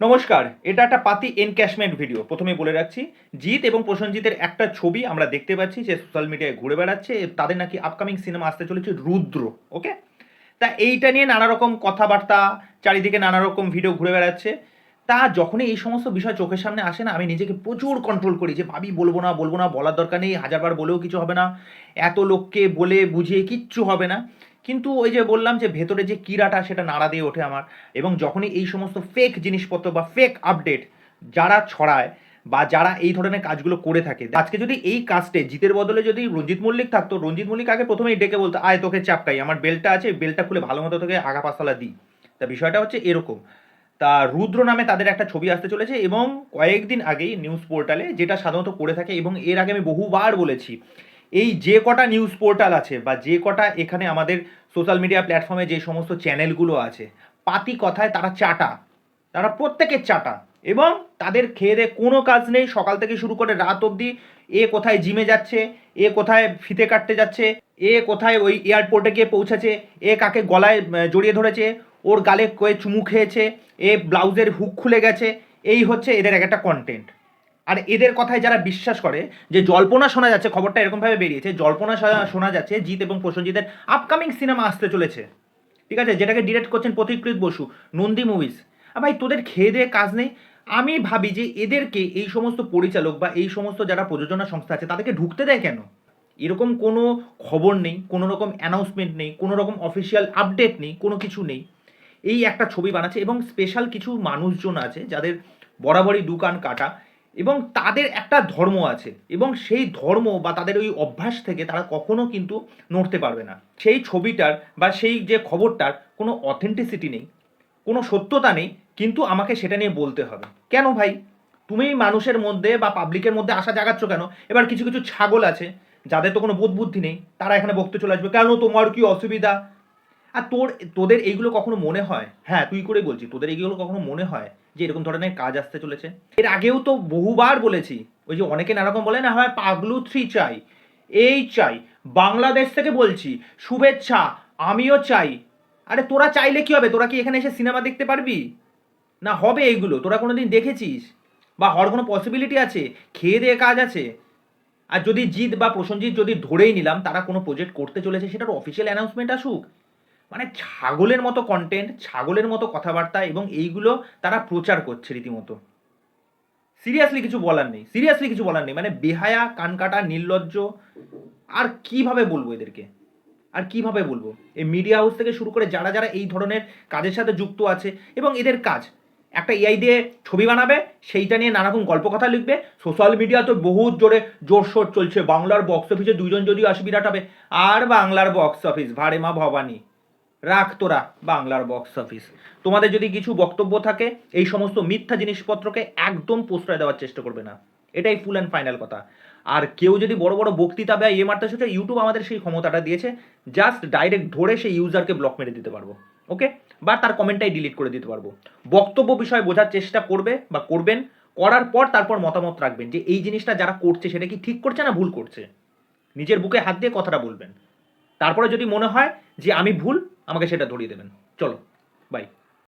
নমস্কার, এটা একটা পাতি এনক্যাশমেন্ট ভিডিও প্রথমে বলে রাখছি, জিৎ এবং প্রসেনজিতের একটা ছবি আমরা দেখতে পাচ্ছি, যে সোশ্যাল মিডিয়ায় ঘুরে বেড়াচ্ছে, তাদের নাকি আপকামিং সিনেমা আসতে চলেছে রুদ্র ওকে তা এইটা নিয়ে নানা রকম কথাবার্তা, চারিদিকে নানা রকম ভিডিও ঘুরে বেড়াচ্ছে। তা যখনই এই সমস্ত বিষয় চোখের সামনে আসে না, আমি নিজেকে প্রচুর কন্ট্রোল করি যে, ভাবি বলব না বলব না, বলার দরকার নেই হাজারবার বলেও কিছু হবে না। এত লোককে বলে বুঝিয়ে কিচ্ছু হবে না। কিন্তু ওই যে বললাম যে ভেতরে যে কিরাটা সেটা নাড়া দিয়ে ওঠে আমার। এবং যখনই এই সমস্ত ফেক জিনিসপত্র বা ফেক আপডেট যারা ছড়ায় বা যারা এই ধরনের কাজগুলো করে থাকে, আজকে যদি এই কাজটে, জিতের বদলে যদি রঞ্জিত মল্লিক থাকতো, রঞ্জিত মল্লিক আগে প্রথমেই ডেকে বলতো, আয়, তোকে চাপকাই আমার বেলটা আছে বেলটা খুলে ভালো মতো তোকে আগা পাঁচতলা দিই। তা বিষয়টা হচ্ছে এরকম। তা রুদ্র নামে তাদের একটা ছবি আসতে চলেছে এবং কয়েকদিন আগেই নিউজ পোর্টালে যেটা সাধারণত করে থাকে, এবং এর আগে আমি বহুবার বলেছি এই যে কটা নিউজ পোর্টাল আছে বা যে কটা এখানে আমাদের সোশ্যাল মিডিয়া প্ল্যাটফর্মে যে সমস্ত চ্যানেলগুলো আছে, পাতি কথায় তারা চাটা। তারা প্রত্যেকের চাটা। এবং তাদের খেয়ে দেয়ে কোনো কাজ নেই, সকাল থেকে শুরু করে রাত অবধি এ কোথায় জিমে যাচ্ছে, এ কোথায় ফিতে কাটতে যাচ্ছে, এ কোথায় ওই এয়ারপোর্টে গিয়ে পৌঁছেছে, এ কাকে গলায় জড়িয়ে ধরেছে, ওর গালে কয়ে চুমু খেয়েছে, এ ব্লাউজের হুক খুলে গেছে, এই হচ্ছে এদের এক একটা কন্টেন্ট আর এদের কথায় যারা বিশ্বাস করে যে জল্পনা শোনা যাচ্ছে খবরটা এরকমভাবে বেরিয়েছে জল্পনা শোনা- যাচ্ছে জিৎ এবং প্রসেনজিতের আপকামিং সিনেমা আসতে চলেছে। ঠিক আছে? যেটাকে ডিরেক্ট করছেন প্রতিকৃত বসু নন্দী মুভিজ ভাই তোদের খেয়ে দেয়ে কাজ নেই। আমি ভাবি যে এদেরকে এই সমস্ত পরিচালক বা এই সমস্ত যারা প্রযোজনা সংস্থা আছে তাদেরকে ঢুকতে দেয় কেন? এরকম কোনো খবর নেই কোনো রকম অ্যানাউন্সমেন্ট নেই কোনো রকম অফিসিয়াল আপডেট নেই কোনো কিছু নেই। এই একটা ছবি বানাচ্ছে এবং স্পেশাল কিছু মানুষজন আছে যাদের বরাবরই দোকান কাটা। এবং তাদের একটা ধর্ম আছে এবং সেই ধর্ম বা তাদের ওই অভ্যাস থেকে তারা কখনো কিন্তু নড়তে পারবে না। সেই ছবিটার বা সেই যে খবরটার কোনো অথেন্টিসিটি নেই, কোনো সত্যতা নেই, কিন্তু আমাকে সেটা নিয়ে বলতে হবে। কেন ভাই? তুমি মানুষের মধ্যে বা পাবলিকের মধ্যে আশা জাগাচ্ছ কেন? এবার কিছু কিছু ছাগল আছে, যাদের তো কোনো বোধ বুদ্ধি নেই, তারা এখানে বকতে চলে আসবে, কেন তোমার কি অসুবিধা? আর তোর, তোদের এইগুলো কখনো মনে হয়? হ্যাঁ তুই করে বলছি, তোদের এইগুলো কখনো মনে হয়? যে এরকম ধরনের কাজ আসতে চলেছে। এর আগেও তো বহুবার বলেছি, ওই যে অনেকে নানারকম বলে না, হয় পাগলু থ্রি চাই, এই চাই, বাংলাদেশ থেকে বলছি, শুভেচ্ছা, আমিও চাই। আরে তোরা চাইলে কি হবে? তোরা কি এখানে এসে সিনেমা দেখতে পারবি? না, হবে এইগুলো, তোরা কোনো দিন দেখেছিস? বা হওয়ার কোনো পসিবিলিটি আছে? খেয়ে দিয়ে কাজ আছে? আর যদি জিৎ বা প্রসঞ্জিৎ যদি ধরেই নিলাম, তারা কোনো প্রজেক্ট করতে চলেছে, সেটার অফিসিয়াল অ্যানাউন্সমেন্ট আসুক। মানে ছাগলের মতো কন্টেন্ট ছাগলের মতো কথাবার্তা এবং এইগুলো তারা প্রচার করছে রীতিমতো। সিরিয়াসলি কিছু বলার নেই সিরিয়াসলি কিছু বলার নেই। মানে বেহায়া, কানকাটা, নির্লজ্জ, আর কীভাবে বলব এদেরকে? আর কীভাবে বলব? এই মিডিয়া হাউস থেকে শুরু করে যারা যারা এই ধরনের কাজের সাথে যুক্ত আছে এবং এদের কাজ, একটা এআই দিয়ে ছবি বানাবে, সেইটা নিয়ে নানারকম গল্প কথা লিখবে সোশ্যাল মিডিয়া তো বহুত জোরে জোরশোর চলছে, বাংলার বক্স অফিসে দুইজন যদি বিরাট হবে আর বাংলার বক্স অফিস ভারে মা ভবানী। রাখ তোরা, বাংলার বক্স অফিস তোমাদের যদি কিছু বক্তব্য থাকে, এই সমস্ত মিথ্যা জিনিসপত্রকে একদম প্রশ্রয় দেওয়ার চেষ্টা করবে না। এটাই ফুল অ্যান্ড ফাইনাল কথা। আর কেউ যদি বড় বড় বক্তৃতা বা ইয়ে মারতে সেটা ইউটিউব আমাদের সেই ক্ষমতাটা দিয়েছে জাস্ট ডাইরেক্ট ধরে সেই ইউজারকে ব্লক মেরে দিতে পারব। ওকে বা তার কমেন্টটাই ডিলিট করে দিতে পারব। বক্তব্য বিষয় বোঝার চেষ্টা করবে বা করবেন, করার পর তারপর মতামত রাখবেন যে এই জিনিসটা যারা করছে, সেটা কি ঠিক করছে না ভুল করছে? নিজের বুকে হাত দিয়ে কথাটা বলবেন। তারপরে যদি মনে হয় যে আমি ভুল আমাকে সেটা ধরিয়ে দেবেন। চলো বাই